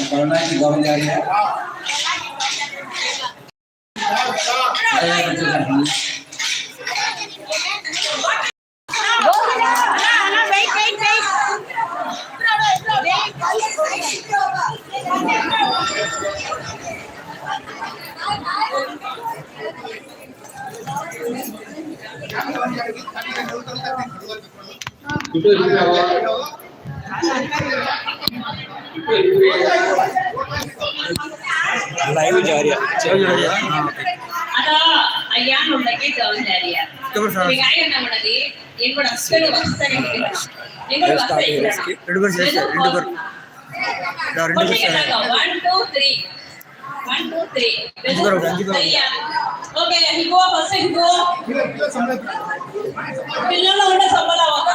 Corona की govern जा रही है अरे बच्चे का हम लाइव जा रही है అదా అయ్యా ఉండకి జవాబారియా విగాయ నమ్మడది ఏం కూడా అస్సలు వస్తాయి ఏం కూడా వస్తాయి రెండు బర్స్ రెండు బర్ రెండు బర్స్ one two three one two three అంజుగారు, అంజుగారు. Okay ఇంకో ఫస్ట్ ఇంకో పిల్లలు ఉండే సంబలావా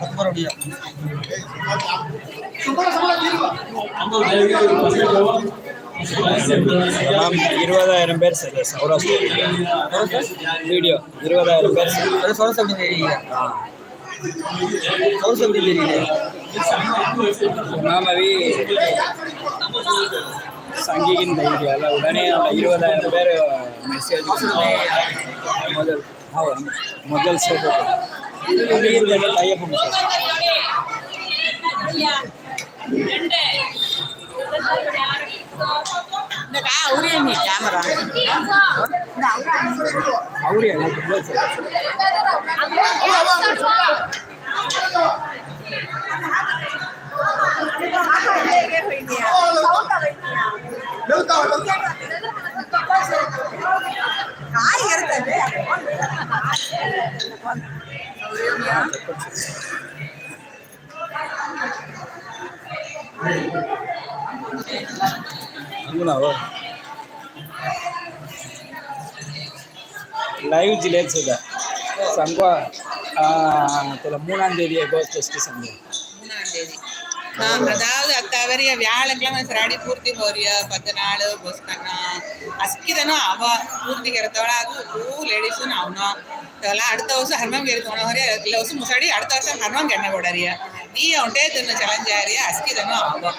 சுப்பரடியா சுப்பர இருபதாயிரம் பேர் சார் சௌராஷ்டிரா வீடியோ இருபதாயிரம் பேர் அது சௌராஷ்டிரா தெரியல சௌராஷ்டிரா தெரியல நாம சங்கிகின் தைரியால உடனே அந்த இருபதாயிரம் பேர் மெசேஜ் முதல் முதல் சேர்த்து டையப்பம் சார்? இந்த கா அவரே நீ கேமரா அவரே காய் இருக்கு બનાવો లైవ్ జిలేజ్ సుధా సంగ மூணாம் தேதி அகோஸ்ட் ஃபெஸ்ட் சங்கம் அதாவது தவறிய வியாழக்கிழமை சராடி பூர்த்தி போறிய? பத்து நாள் போஸ்கண்ணா அஸ்கிதனா அவ. பூர்த்தி கரத்தோட ஊ லேடிஸும் அவனும் இதெல்லாம் அடுத்த வருஷம் ஹர்மம் இருக்கணும் வரைய இல்லை வருஷம் முன்னாடி அடுத்த வருஷம் ஹர்மம் கண்ண போடறிய நீ அவன்கிட்டே தின்னு சலஞ்சாரிய அஸ்கிதனும் ஆகும்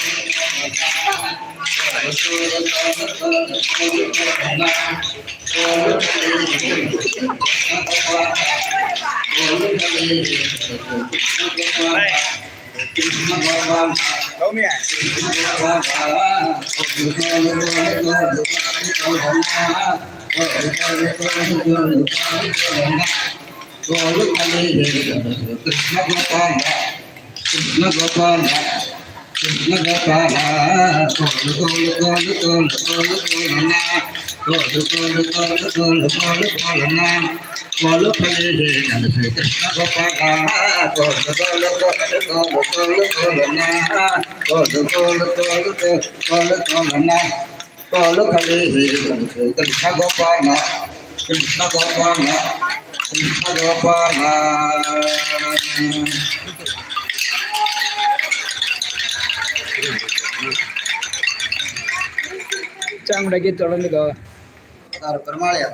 Kau mian. Ya. Krishna Gopala, Krishna Gopala, Krishna Gopala. Song உண்டாக்கி தொடர்ந்து பெருமாளையா?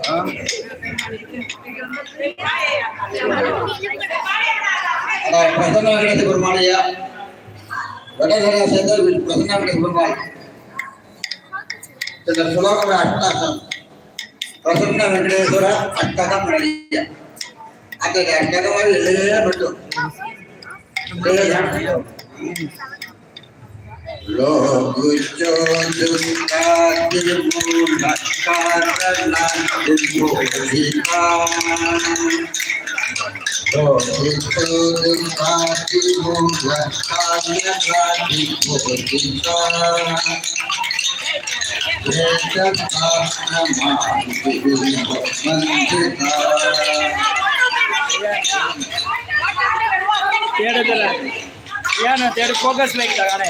பிரசன்னா கிடைச்ச பெருமாளையா? வெடகரா சேர்ந்தவர்கள் பிரசன்னா கிடைச்ச பெருமாள் சுலோகம் வெங்கடேஸ்வர அஷ்டகம் நடிகை எழுத மட்டும் Logo todo está vivo na cara na desmovilidade. Logo todo está vivo na cara na desmovilidade. Esta pasta mais de vivo mandidade. தேடுதல ஏன்னா தேடு ஃபோக்கஸ் லைக் தானே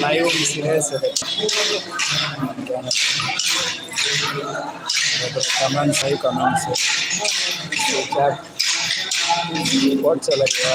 लाइव बिज़नेस सामान सही कमान से बहुत चला गया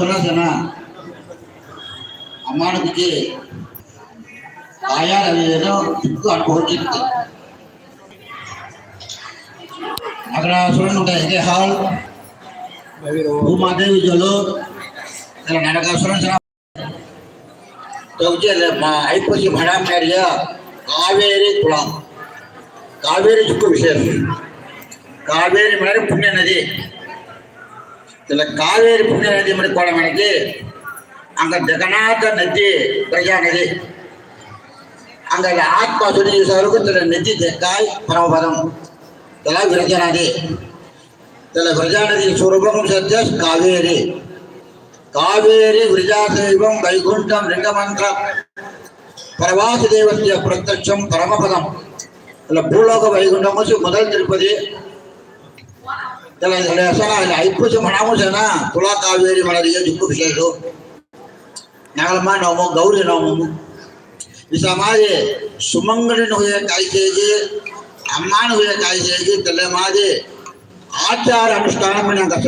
kana sana. அம்மானுக்கு ஆயார் அது ஏதோ துக்கு அனுபவிச்சிருக்கு అక్కడ చూడండి ఇదే హాల్ భూమాదేవి జలు ఇలా தொகுதி அந்த ஐப்பசி மடாமேரிய காவேரி குளம். காவேரி காவேரிக்கு விசேஷம். காவேரி மாதிரி புண்ணிய நதி. இதில் காவேரி புண்ணிய நதி மாதிரி குளம் எனக்கு அங்கே ஜெகநாத நதி பிரஜா நதி. அங்கே ஆத்மா சுதி சருக்கு இதில் நதி தெக்காய் பரமபரம் இதெல்லாம் விரஜ நதி. இதில் விரஜா நதி சுரூபம் சேர்த்து காவேரி. காவேரி விரஜாதெய்வம் வைகுண்டம் லிங்கமன்றம் பிரவாச தெய்வத்திய பிரத்யம் பரமபதம். இல்ல பூலோக வைகுண்டம் முதல் திருப்பதி. இதுல இதுல எசனா இல்ல ஐப்பூசி மனாமூசனா துலா காவேரி மலரிய ஜுக்கு விசேஷு நகலமா நோமோ கௌரி நோமோ இத மாதிரி சுமங்கலினுடைய காய்ச்சேஜி அம்மானுடைய காய்ச்சேஜி தெல்ல மாதிரி ஆச்சார அனுஷ்டானம் நாங்கள்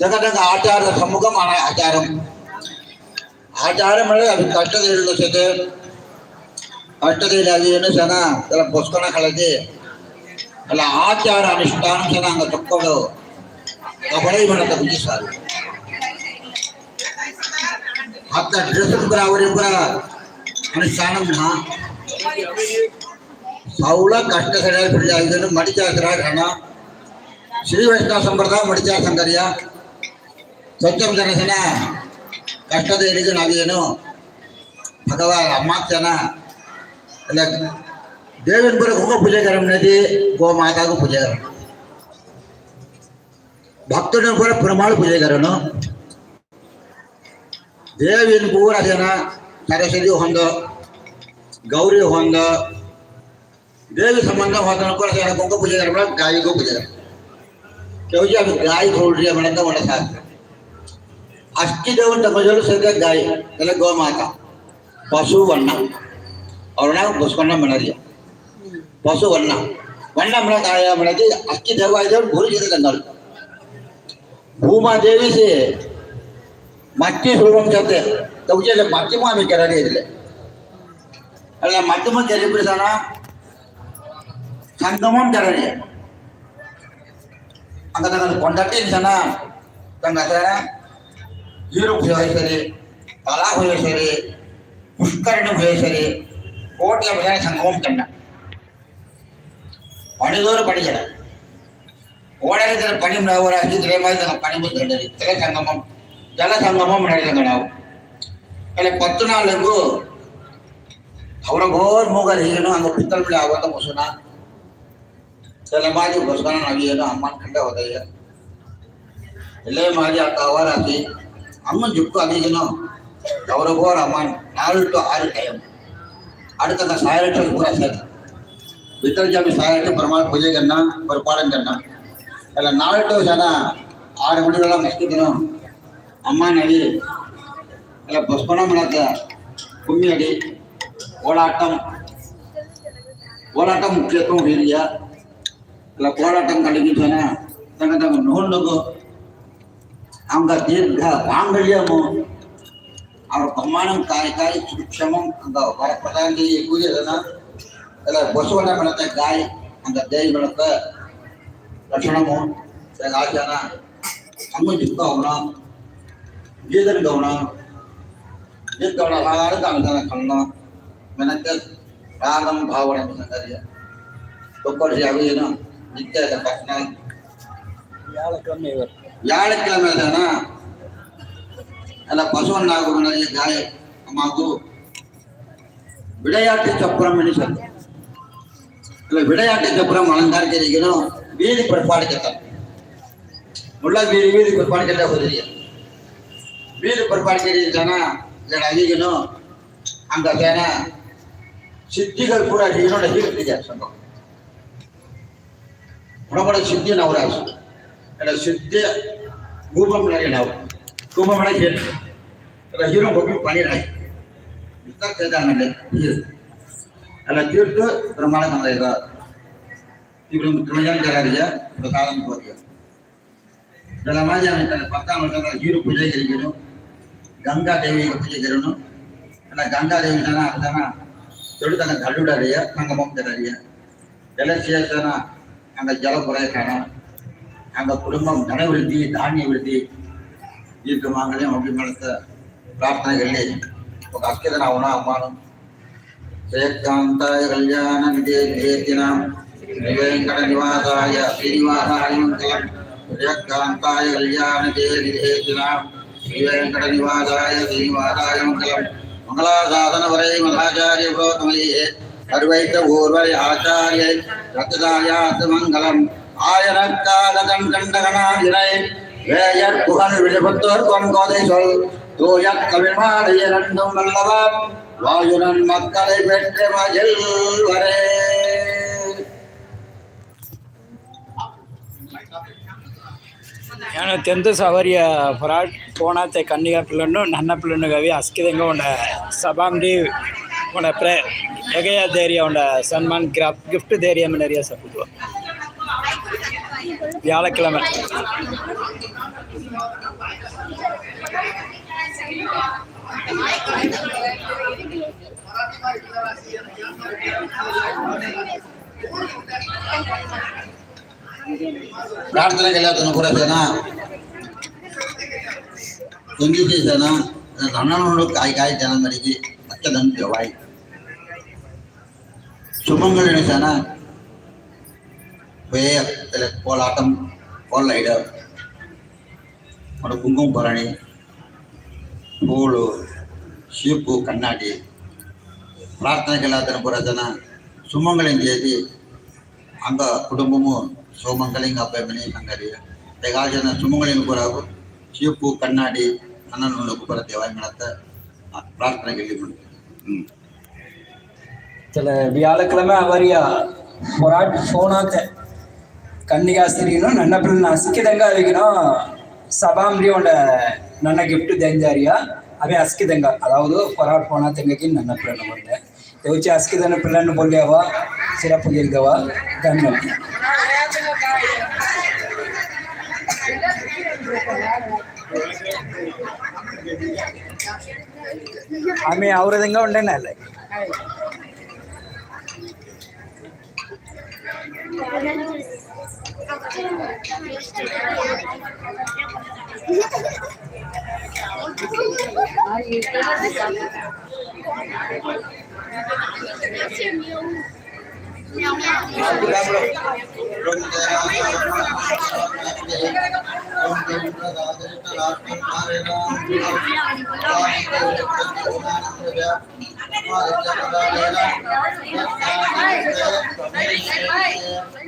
ഞങ്ങളുടെ ആചാര പ്രമുഖമാണ് ആചാരം ಆಚಾರ ಮಾಡಿದ್ರೆ ಅದು ಕಷ್ಟದ ಇಳಿಸತ್ತೆ ಕಷ್ಟದ ಇಲ್ಲಾಗಿ ಏನು ಸನ ಅದರ ಪುಸ್ತಕ ಕಳೆದಿ ಅಲ್ಲ ಆಚಾರ ಅನುಷ್ಠಾನ ಸನ ಹಂಗ ತಕ್ಕೊಂಡು ಹೊಳೆ ಮಾಡಕ್ಕೆ ಬಿಡಿಸ್ತಾರೆ ಹತ್ತ ಡ್ರೆಸ್ ಕೂಡ ಅವರಿಬ್ಬರ ಅನುಷ್ಠಾನ ಸೌಳ ಕಷ್ಟ ಸರಿಯಾಗಿ ಬಿಡಿದ ಇದನ್ನು ಮಡಿಚಾಕರ ಗಣ ಶ್ರೀ ವೈಷ್ಣವ ಸಂಪ್ರದಾಯ ಮಡಿಚಾ ಸಂಗರಿಯ ಸ್ವಚ್ಛಂ ಕನಸನ ಕಷ್ಟದ ಹಿಡಿದು ನಾವೇನು ಭಗವಾನ್ ಅಮ್ಮಾಕ್ತನ ಅಲ್ಲ ದೇವನ ಬರೋಕ್ಕೂ ಪೂಜೆ ಕರಮ್ನದಿ ಗೋ ಮಾತಾಗೂ ಪೂಜೆ ಕರಮ್ ಭಕ್ತನ ಕೂಡ ಪುರಮಾಳು ಪೂಜೆಗಾರನು ದೇವಿನ ಪೂರ ಜನ ಸರಸ್ವತಿ ಹೊಂದ ಗೌರಿ ಹೊಂದ ದೇವಿ ಸಂಬಂಧ ಹೊಂದನ ಕೂಡ ಸೇರಕೊಂಕ ಪೂಜೆಗಾರ ಗಾಯಿಗೂ ಪೂಜೆಗಾರ ಕೇಳಿ ಅದು ಗಾಯಿ ಹೊರಡ್ರಿ ಅವನಂತ ಒಳ್ಳೆ ಸಾಧ್ಯ ಅಷ್ಟಿದವು ತಮಜಲು ಸದ್ಯ ಗಾಯ ಎಲ್ಲ ಗೋಮಾತ ಪಶು ವನ್ನ ಅವ್ರನ್ನ ಬಸ್ಕೊಂಡ ಮನರಿಯ ಪಶು ವನ್ನ ವನ್ನ ಮನ ಕಾಯ ಮನದಿ ಅಷ್ಟಿ ದೇವಾಯಿದವರು ಭೂರಿಸಿದ ತಂದರು ಭೂಮಾದೇವಿ ಸಿ ಮತ್ತಿ ಸುಲಭಂ ಚತೆ ತೌಜಲ ಮತ್ತಿಮ ಆಮಿ ಕೆರಡೆ ಇರಲಿ ಅಲ್ಲ ಮತ್ತಿಮ ಕೆರಿಬಿಡಿಸೋಣ சங்கமும் தரணி அங்கே தங்கள் கொண்டாட்டி இருந்துச்சுன்னா தங்க ஈரோப்பிலையும் சரி பலாகுலையும் சரி புஷ்கரணிலையும் சரி கோட்டிய விசாரணை சங்கமும் சென்றான் பணிதோறும் படிக்கிறார் ஓடகத்தில் பணி ஒரு அரசு இதே மாதிரி நாங்கள் பணிபு கேட்டது திரை சங்கமம் ஜல சங்கமம் நடந்தங்கடாவும் இல்லை பத்து நாளுக்கு அவ்வளோ கோர் மூகர் ஈகனும் அங்கே புத்தகத்தில் அவர்தான் கொசுனா சில மாதிரி கொசுனா நவியனும் அம்மான் கண்ட உதவியர் இதே மாதிரி அக்காவார் அது అమ్మ జుట్టు అదిగినాం గౌరవోర్ అమ్మాయి నాలుగు టు ఆరు టైం அடுத்த சாயிரட்டு பூரா சேர்த்து. வித்தரஜாமி சாயிரட்டு பெருமாள் பூஜை கண்ணா ஒரு பாடம் கண்ணா. அதில் நாலு டு சேனா ஆறு மணிக்கெல்லாம் மஸ்கிக்கணும் அம்மா நடி இல்லை புஷ்பணம் நடத்த கும்மி அடி ஓலாட்டம் ஓலாட்டம் முக்கியத்துவம் இல்லையா இல்லை கோலாட்டம் கண்டிக்கு சொன்னால் தங்க தங்க நோண்டுக்கும் நோண்டுக்கு அவங்க தீர்க்க மாங்கல்யமு அவர் பிரமாணம் காய் காய் சுட்சமம் அந்த வரப்பிரதாந்தி ಕೂದಿದನ ಎಲ್ಲ ಬಸವಣ್ಣ ಬೆಳತ ಗಾಯ அந்த தேவி ಬೆಳತ ಲಕ್ಷಣಮು ಆಚಾರ ಅಮ್ಮ ಜಿಕ್ಕ ಅವನ ಗೀದನ್ ಗೌಣ ಗೀದವಣ ಹಾಗಾದ ಅನುದಾನ ಕಣ್ಣ ಮೆನಕ ರಾಗಂ ಭಾವನೆ ಸಂಗರಿಯ ಒಬ್ಬರು ಯಾವ ಏನು ನಿತ್ಯ ತಕ್ಷಣ வியாழக்கிழமை இவர் வியாழக்கிழமை தானா அல்ல பசுவன் நாகூர் காய அம்மாக்கு விளையாட்டு சப்புரம் சொல்லு இல்ல விளையாட்டு சப்புரம் அலங்காரிக்கணும் வீதி பிற்பாடு கட்டம் உள்ள வீதி வீதி பிற்பாடு கட்ட உதவிய வீதி பிற்பாடு கட்டிட்டானா இல்லை அதிகணும் அந்த தேனா சித்திகள் கூட அதிகணும் ஹீர்த்திஜா சொந்தம் உடம்போட சித்தி நவராசு એટલે શુદ્ધ ગુબમ લાગે લાવો ગુબમ લાગે એટલે હીરો ભગવું પાણી રાખે વિસ્તાર થતા એટલે તીર્થ બ્રહ્માંડ થાય ఇప్పుడు ముఖ్యమంత్రి గారిగా ఇప్పుడు પત્તા కోరిక ఇలా మాజాన్ని తన పక్కన ఉంటారు హీరో పూజ జరిగాను గంగాదేవి పూజ జరిగాను అలా તને తన తన చెడు తన રહ્યા నంగ మొక్కడయ్యా జలశేషన అంగ జలపురాయ కాణ அங்க குடும்பம் தன விருத்தி தானிய விருத்தி தீர்க்க மாங்கல்யம் அபிமனத்த பிரார்த்தனைகளே ఒక అక్షతన అవునా అమ్మానం జయకాంతాయ కళ్యాణ నిధే నిధేతినాం శ్రీవేంకట నివాసాయ శ్రీనివాసాయ మంగళం జయకాంతాయ కళ్యాణ నిధే నిధేతినాం శ్రీవేంకట నివాసాయ శ్రీనివాసాయ మంగళం మంగళాసాధన వరై మహాచార్య ప్రోతమయే సర్వైత ఊర్వై ఆచార్య రతదాయాత్ మంగళం ஆயனக்காலகன் கண்டகனாதிரை வேயர் புகழ் விழுபுத்தோர் கொங்கோதை சொல் தூய கவிழ்மாடைய நண்டும் வல்லவர் வாயுடன் மக்களை பெற்று மகிழ் வரே ನಾನು ತೆಂತು ಸವರಿಯ ಹೊರಾಟ್ ಪೋಣಾತೆ ಕಣ್ಣಿಗ ಪಿಲ್ಲನ್ನು ನನ್ನ ಪಿಲ್ಲನುಗವಿ ಅಸ್ಕಿದಂಗ ಉಂಡ ಸಬಾಮ್ಡಿ ಉಂಡ ಪ್ರೆ ಎಗೆಯ ಧೈರ್ಯ ಉಂಡ ಸನ್ಮಾನ್ ಗ್ರಾಫ್ ಗಿಫ್ಟ್ ಧೈರ್ಯ ಮನೆಯ ಸಪ್ಪಿತು வியாழக்கிழமை ಪ್ರಾರ್ಥನೆಗೆ ಎಲ್ಲದನ್ನು ಕೂಡ ಜನ ತುಂಬಿಸಿ ಜನ ನನ್ನನ್ನು ಕಾಯಿ ಕಾಯಿ ಜನ ಮಡಿಗೆ ಅಕ್ಕದಂತೆ ವಾಯಿ சுமங்கலின ஜன வேர் இதில் கோலாட்டம் கோல் ஐடர் ஒரு குங்குமம் பரணி పూలు షీపు కన్నాటి ప్రార్థనకి వెళ్ళాదని కూడా జన సుమంగళం చేసి అంగ కుటుంబము సోమంగళంగా అబ్బాయి అంగడి తెగాల్సిన సుమంగళం కూడా షీపు కన్నాటి అన్నను కూడా దేవాయి మెడత ప్రార్థనకి వెళ్ళి ಹ್ಮ್ சில வியாழக்கிழமை அவரிய பொராட் போனாத்த கன்னிகாஸ்திரியும் ನನ್ನ ಪ್ರನ್ನ ಅಸ್ಕಿದಂಗ இருக்கணும் சபாம்ரியோட ನನ್ನ ಗಿಫ್ಟ್ ದಂಜಾರಿಯ ಅವೇ ಅಸ್ಕಿದಂಗ ಅದಾವುದು ಹೊರಾಟ್ ಪೋಣ ತೆಂಗಕ್ಕೆ ನನ್ನ ಪ್ರನ್ನ ಬಂದೆ ಯೋಚಿ ಅಸ್ಕಿದನ ಪ್ರನ್ನ ಬೊಲ್ಲೆವ ಸಿರಪ್ ಗೆಲ್ದವ ಧನ್ಯ ఆమె అవరదంగా ఉండండి అలా Thank you. Hey!